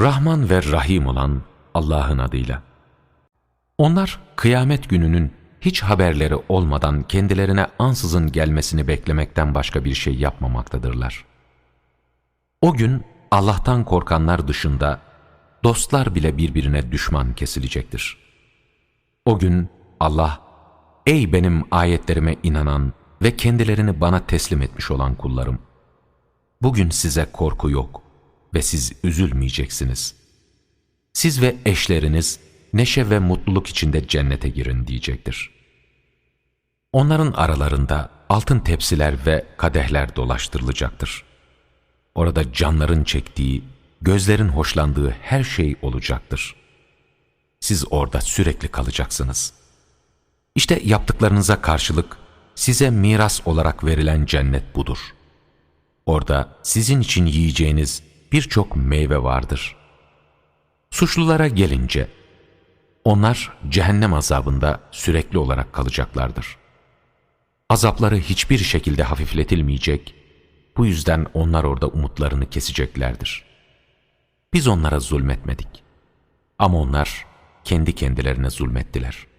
Rahman ve Rahim olan Allah'ın adıyla. Onlar kıyamet gününün hiç haberleri olmadan kendilerine ansızın gelmesini beklemekten başka bir şey yapmamaktadırlar. O gün Allah'tan korkanlar dışında dostlar bile birbirine düşman kesilecektir. O gün Allah, ey benim ayetlerime inanan ve kendilerini bana teslim etmiş olan kullarım, bugün size korku yok ve siz üzülmeyeceksiniz. Siz ve eşleriniz neşe ve mutluluk içinde cennete girin diyecektir. Onların aralarında altın tepsiler ve kadehler dolaştırılacaktır. Orada canların çektiği, gözlerin hoşlandığı her şey olacaktır. Siz orada sürekli kalacaksınız. İşte yaptıklarınıza karşılık size miras olarak verilen cennet budur. Orada sizin için yiyeceğiniz birçok meyve vardır. Suçlulara gelince, onlar cehennem azabında sürekli olarak kalacaklardır. Azapları hiçbir şekilde hafifletilmeyecek, bu yüzden onlar orada umutlarını keseceklerdir. Biz onlara zulmetmedik. Ama onlar kendi kendilerine zulmettiler.''